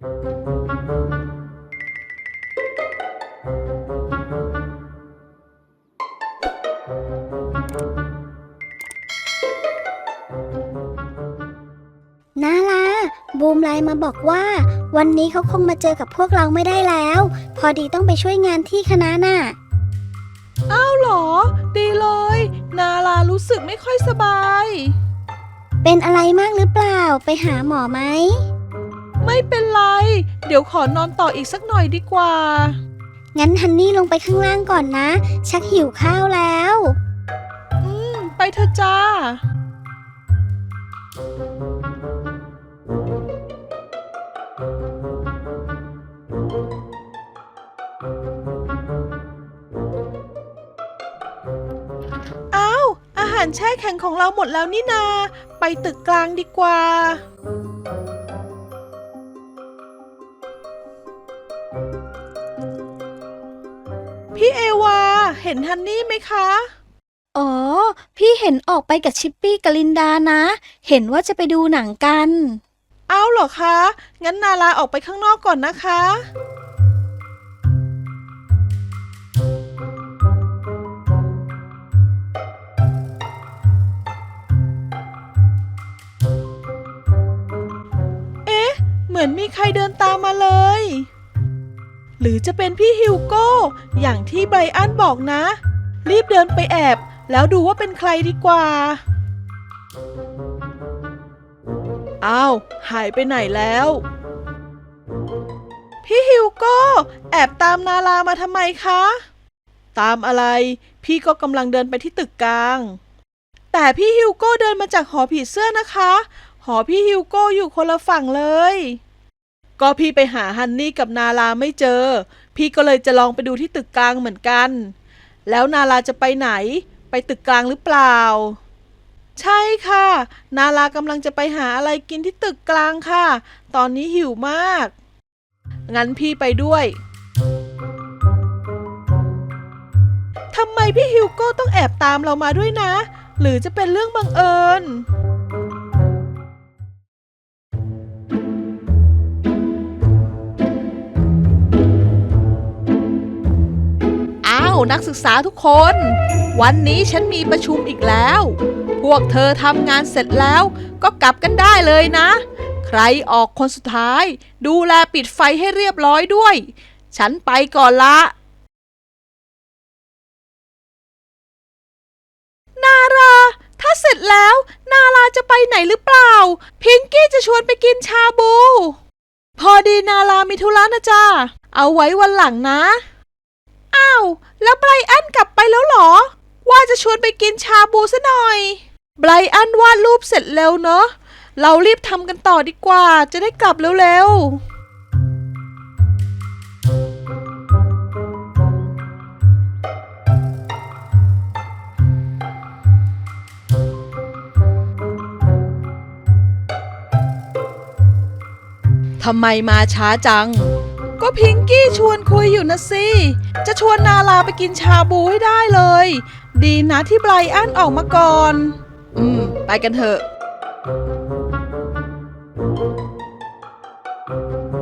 นาลาบูมไลน์มาบอกว่า วันนี้เขาคงมาเจอกับพวกเราไม่ได้แล้ว พอดีต้องไปช่วยงานที่คณะน่ะ อ้าวเหรอ ดีเลย นาลารู้สึกไม่ค่อยสบาย เป็นอะไรมากหรือเปล่า ไปหาหมอไหม ไม่เป็นไร เดี๋ยวขอนอนต่ออีกสักหน่อยดีกว่า งั้นฮันนี่ลงไปข้างล่างก่อนนะ ชักหิวข้าวแล้ว อืม ไปเถอะจ้า อ้าว อาหารแช่แข็งของเราหมดแล้วนี่นา ไปตึกกลางดีกว่า ห็นฮันนี่ไหมคะ อ๋อ พี่เห็นออกไปกับชิปปี้กับลินดานะ เห็นว่าจะไปดูหนังกันอ้าวเหรอคะ งั้นนาลาออกไปข้างนอกก่อนนะคะ เอ๊ะ เหมือนมีใครเดินตามมาเลย หรือจะเป็นพี่ฮิวโก้ อย่างที่ไบรอันบอกนะ รีบเดินไปแอบ แล้วดูว่าเป็นใครดีกว่า อ้าว หายไปไหนแล้ว พี่ฮิวโก้ แอบตามนาลามาทำไมคะ ตามอะไร พี่ก็กำลังเดินไปที่ตึกกลาง แต่พี่ฮิวโก้เดินมาจากหอผีเสื้อนะคะ หอพี่ฮิวโก้อยู่คนละฝั่งเลย ก็พี่ไปหาฮันนี่กับนาลาไม่เจอ พี่ก็เลยจะลองไปดูที่ตึกกลางเหมือนกัน แล้วนาลาจะไปไหน ไปตึกกลางหรือเปล่า ใช่ค่ะ นาลากำลังจะไปหาอะไรกินที่ตึกกลางค่ะ ตอนนี้หิวมาก งั้นพี่ไปด้วยทำไมพี่ฮิวโก้ต้องแอบตามเรามาด้วยนะ หรือจะเป็นเรื่องบังเอิญ นักศึกษาทุกคน วันนี้ฉันมีประชุมอีกแล้ว พวกเธอทำงานเสร็จแล้วก็กลับกันได้เลยนะ ใครออกคนสุดท้าย ดูแลปิดไฟให้เรียบร้อยด้วย ฉันไปก่อนละนารา ถ้าเสร็จแล้ว นาราจะไปไหนหรือเปล่า พิงกี้จะชวนไปกินชาบู พอดีนารามีธุระนะจ๊ะเอาไว้วันหลังนะาว แล้วไบรอันกลับไปแล้วเหรอ ว่าจะชวนไปกินชาบูซะหน่อยไบรอันวาดรูปเสร็จเร็วเนอะ เรารีบทำกันต่อดีกว่า จะได้กลับเร็วๆทำไมมาช้าจัง็พิงกี้ชวนคุยอยู่นะสิ จะชวนนาลาไปกินชาบูให้ได้เลย ดีนะที่ไบรอันออกมาก่อน อืม ไปกันเถอะ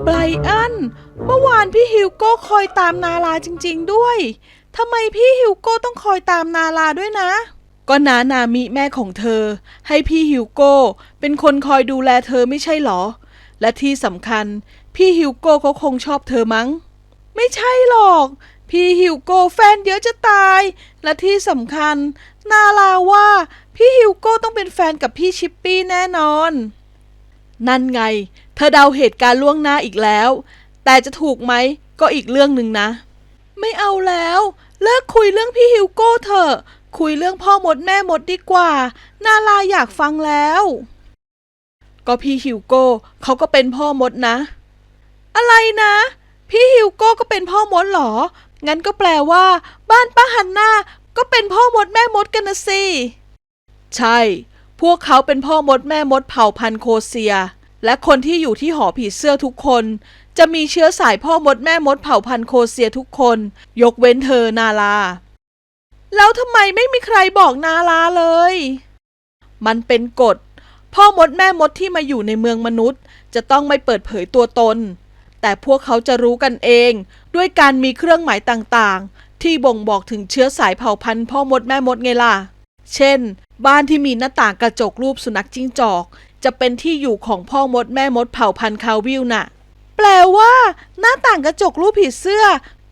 ไบรอัน เมื่อวานพี่ฮิวโก้คอยตามนาลาจริง ๆ ด้วย ทำไมพี่ฮิวโก้ต้องคอยตามนาลาด้วยนะก็นานามิแม่ของเธอ ให้พี่ฮิวโก้ เป็นคนคอยดูแลเธอไม่ใช่หรอ และที่สำคัญ พี่ฮิวโก้เขาคงชอบเธอมั้ง ไม่ใช่หรอก พี่ฮิวโก้แฟนเยอะจะตาย และที่สำคัญ นาลาว่า พี่ฮิวโก้ต้องเป็นแฟนกับพี่ชิปปี้แน่นอน นั่นไง เธอเดาเหตุการณ์ล่วงหน้าอีกแล้ว แต่จะถูกไหมก็อีกเรื่องหนึ่งนะ ไม่เอาแล้ว เลิกคุยเรื่องพี่ฮิวโก้เถอะคุยเรื่องพ่อหมดแม่หมดดีกว่า นาลาอยากฟังแล้ว ก็พี่ฮิวโก้เขาก็เป็นพ่อมดนะ อะไรนะ พี่ฮิวโก้ก็เป็นพ่อมดเหรอ งั้นก็แปลว่า บ้านป้าฮันน่าก็เป็นพ่อมดแม่มดกันนะสิ ใช่ พวกเขาเป็นพ่อมดแม่มดเผ่าพันธุ์โคเซีย และคนที่อยู่ที่หอผีเสื้อทุกคน จะมีเชื้อสายพ่อมดแม่มดเผ่าพันธุ์โคเซียทุกคน ยกเว้นเธอนาลา แล้วทำไมไม่มีใครบอกนาลาเลย มันเป็นกฎพ่อมดแม่มดที่มาอยู่ในเมืองมนุษย์ จะต้องไม่เปิดเผยตัวตน แต่พวกเขาจะรู้กันเอง ด้วยการมีเครื่องหมายต่างๆ ที่บ่งบอกถึงเชื้อสายเผ่าพันธุ์พ่อมดแม่มดไงล่ะ เช่น บ้านที่มีหน้าต่างกระจกรูปสุนัขจิ้งจอก จะเป็นที่อยู่ของพ่อมดแม่มดเผ่าพันธุ์คาวิลน่ะ แปลว่า หน้าต่างกระจกรูปผีเสื้อ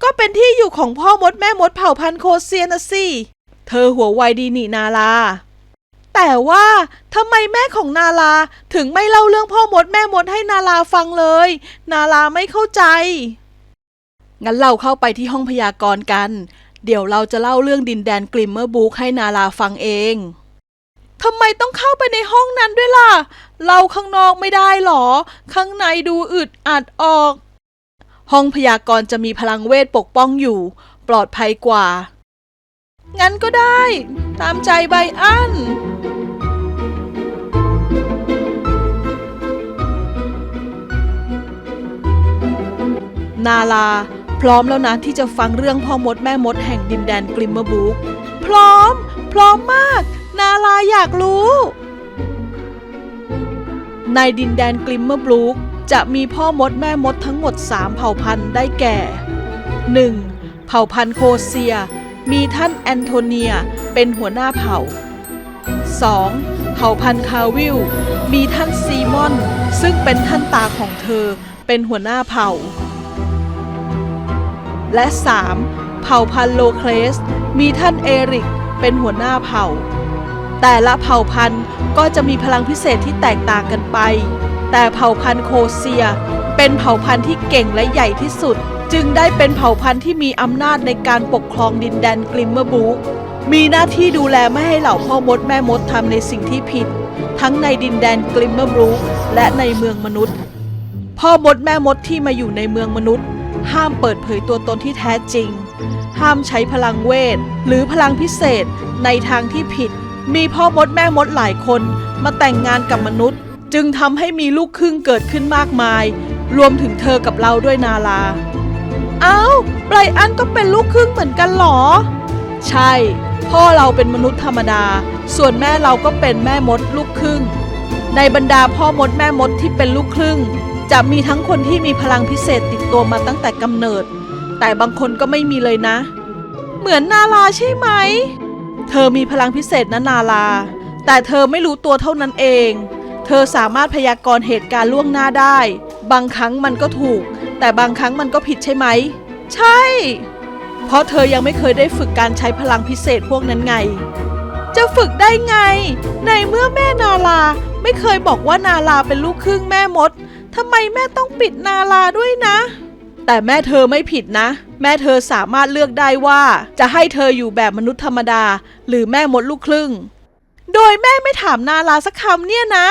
ก็เป็นที่อยู่ของพ่อมดแม่มดเผ่าพันธุ์โคเซียนะสิ เธอหัวไวดีนี่นาลา แต่ว่าทำไมแม่ของนาลาถึงไม่เล่าเรื่องพ่อมดแม่มดให้นาลาฟังเลย นาลาไม่เข้าใจ งั้นเราเข้าไปที่ห้องพยากรณ์กัน เดี๋ยวเราจะเล่าเรื่องดินแดนกลิมเมอร์บุ๊กให้นาลาฟังเองทำไมต้องเข้าไปในห้องนั้นด้วยล่ะ เราข้างนอกไม่ได้หรอ ข้างในดูอึดอัดออก ห้องพยากรณ์จะมีพลังเวทปกป้องอยู่ ปลอดภัยกว่า งั้นก็ได้ ตามใจไบอัน นาลา พร้อมแล้วนะที่จะฟังเรื่องพ่อมดแม่มดแห่งดินแดนกลิมเมอร์บุกพร้อม พร้อมมาก นาลาอยากรู้ ในดินแดนกลิมเมอร์บลูกจะมีพ่อมดแม่มดทั้งหมด 3 เผ่าพันธุ์ได้แก่ 1. เผ่าพันธุ์โคเซีย มีท่านแอนโทเนียเป็นหัวหน้าเผ่า 2. เผ่าพันธุ์คาวิล มีท่านซีมอน ซึ่งเป็นท่านตาของเธอเป็นหัวหน้าเผ่า และ 3. เผ่าพันธุ์โลเคลส มีท่านเอริกเป็นหัวหน้าเผ่า แต่ละเผ่าพันธุ์ก็จะมีพลังพิเศษที่แตกต่างกันไป แต่เผ่าพันธุ์โคเซีย เป็นเผ่าพันธุ์ที่เก่งและใหญ่ที่สุด จึงได้เป็นเผ่าพันธุ์ที่มีอำนาจในการปกครองดินแดนกลิมเมอร์บุ๊กมีหน้าที่ดูแลไม่ให้เหล่าพ่อมดแม่มดทำในสิ่งที่ผิด ทั้งในดินแดนกลิมเมอร์บุ๊กและในเมืองมนุษย์ พ่อมดแม่มดที่มาอยู่ในเมืองมนุษย์ ห้ามเปิดเผยตัวตนที่แท้จริง ห้ามใช้พลังเวท หรือพลังพิเศษในทางที่ผิด มีพ่อมดแม่มดหลายคนมาแต่งงานกับมนุษย์ จึงทำให้มีลูกครึ่งเกิดขึ้นมากมาย รวมถึงเธอกับเราด้วยนาลา เอา้าไบรอันก็เป็นลูกครึ่งเหมือนกันหรอ ใช่ พ่อเราเป็นมนุษย์ธรรมดา ส่วนแม่เราก็เป็นแม่มดลูกครึ่ง ในบรรดาพ่อมดแม่มดที่เป็นลูกครึ่ง จะมีทั้งคนที่มีพลังพิเศษติดตัวมาตั้งแต่กำเนิด แต่บางคนก็ไม่มีเลยนะ เหมือนนาลาใช่ไหม เธอมีพลังพิเศษนะนาลา แต่เธอไม่รู้ตัวเท่านั้นเอง เธอสามารถพยากรณ์เหตุการณ์ล่วงหน้าได้ บางครั้งมันก็ถูก แต่บางครั้งมันก็ผิดใช่ไหม ใช่ เพราะเธอยังไม่เคยได้ฝึกการใช้พลังพิเศษพวกนั้นไง จะฝึกได้ไง ในเมื่อแม่นาลาไม่เคยบอกว่านาลาเป็นลูกครึ่งแม่มดทำไมแม่ต้องปิดนาลาด้วยนะ แต่แม่เธอไม่ผิดนะ แม่เธอสามารถเลือกได้ว่า จะให้เธออยู่แบบมนุษย์ธรรมดา หรือแม่มดลูกครึ่ง โดยแม่ไม่ถามนาลาสักคำเนี่ยนะ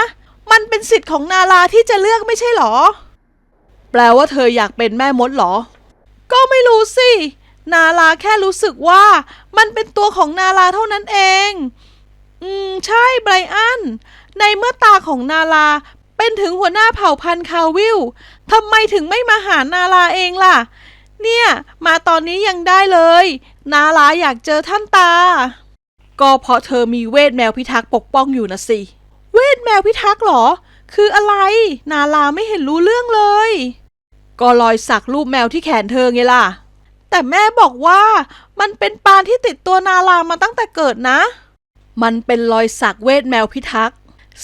มันเป็นสิทธิ์ของนาลาที่จะเลือกไม่ใช่หรอ แปลว่าเธออยากเป็นแม่มดเหรอ ก็ไม่รู้สิ นาลาแค่รู้สึกว่า มันเป็นตัวของนาลาเท่านั้นเอง อืม ใช่ไบรอัน ในเมื่อตาของนาลา เป็นถึงหัวหน้าเผ่าพันธุ์คาวิลทำไมถึงไม่มาหานาลาเองล่ะ เนี่ย มาตอนนี้ยังได้เลย นาลาอยากเจอท่านตา ก็เพราะเธอมีเวทแมวพิทักษ์ปกป้องอยู่นะสิ เวทแมวพิทักษ์เหรอ คืออะไร นาลาไม่เห็นรู้เรื่องเลย ก็รอยสักรูปแมวที่แขนเธอไงล่ะ แต่แม่บอกว่ามันเป็นปานที่ติดตัวนาลามาตั้งแต่เกิดนะ มันเป็นรอยสักเวทแมวพิทักษ์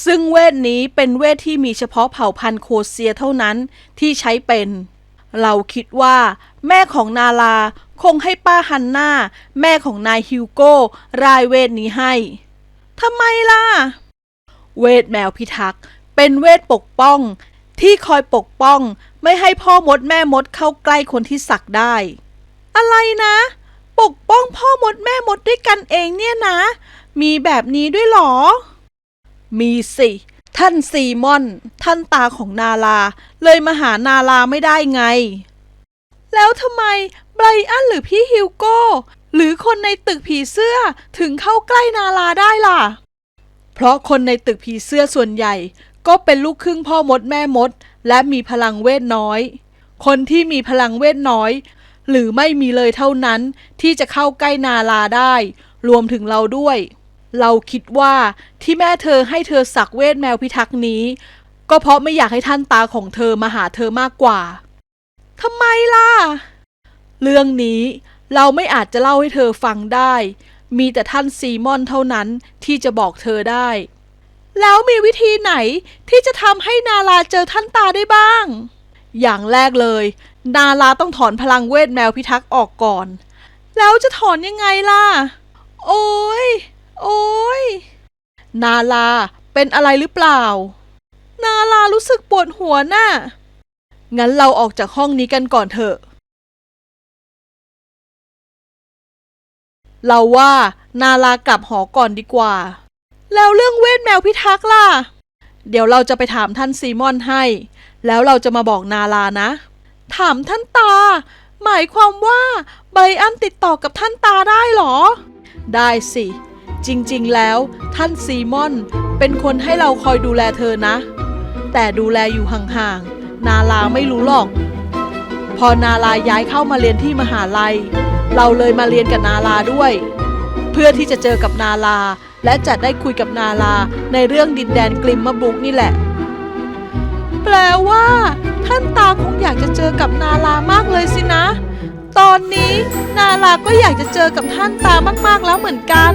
ซึ่งเวทนี้เป็นเวทที่มีเฉพาะเผ่าพันธุ์โคเซียเท่านั้นที่ใช้เป็น เราคิดว่า แม่ของนาลาคงให้ป้าฮันนาแม่ของนายฮิวโก้รายเวทนี้ให้ทำไมล่ะ เวทแมวพิทักษ์เป็นเวทปกป้อง ที่คอยปกป้อง ไม่ให้พ่อมดแม่มดเข้าใกล้คนที่สักได้ อะไรนะ ปกป้องพ่อมดแม่มดด้วยกันเองเนี่ยนะ มีแบบนี้ด้วยหรอ มีสิท่านซีมอน ท่านตาของนาลา เลยมาหานาลาไม่ได้ไง แล้วทำไมไบรอันหรือพี่ฮิวโก้ หรือคนในตึกผีเสื้อถึงเข้าใกล้นาลาได้ล่ะ เพราะคนในตึกผีเสื้อส่วนใหญ่ ก็เป็นลูกครึ่งพ่อมดแม่มด และมีพลังเวทน้อย คนที่มีพลังเวทน้อย หรือไม่มีเลยเท่านั้นที่จะเข้าใกล้นาลาได้ รวมถึงเราด้วย เราคิดว่าที่แม่เธอให้เธอสักเวทแมวพิทักษ์นี้ ก็เพราะไม่อยากให้ท่านตาของเธอมาหาเธอมากกว่าทำไมล่ะ เรื่องนี้เราไม่อาจจะเล่าให้เธอฟังได้ มีแต่ท่านซีมอนเท่านั้นที่จะบอกเธอได้ แล้วมีวิธีไหนที่จะทำให้นาลาเจอท่านตาได้บ้าง อย่างแรกเลย นาลาต้องถอนพลังเวทแมวพิทักษ์ออกก่อน แล้วจะถอนยังไงล่ะ โอ้ย โอ้ย นาลาเป็นอะไรหรือเปล่า นาลารู้สึกปวดหัวน่ะ งั้นเราออกจากห้องนี้กันก่อนเถอะ เราว่านาลากลับหอก่อนดีกว่า แล้วเรื่องเวทแมวพิทักษ์ล่ะ เดี๋ยวเราจะไปถามท่านซีมอนให้ แล้วเราจะมาบอกนาลานะ ถามท่านตา หมายความว่าไบอันติดต่อกับท่านตาได้เหรอ ได้สิ จริงๆแล้วท่านซีมอนเป็นคนให้เราคอยดูแลเธอนะ แต่ดูแลอยู่ห่างๆ นาลาไม่รู้หรอก พอนาลาย้ายเข้ามาเรียนที่มหาลัย เราเลยมาเรียนกับนาลาด้วย เพื่อที่จะเจอกับนาลา และจะได้คุยกับนาลาในเรื่องดินแดนกลิมมะบุกนี่แหละ แปลว่า ท่านตาคงอยากจะเจอกับนาลามากเลยสินะ ตอนนี้นาลาก็อยากจะเจอกับท่านตามากๆแล้วเหมือนกัน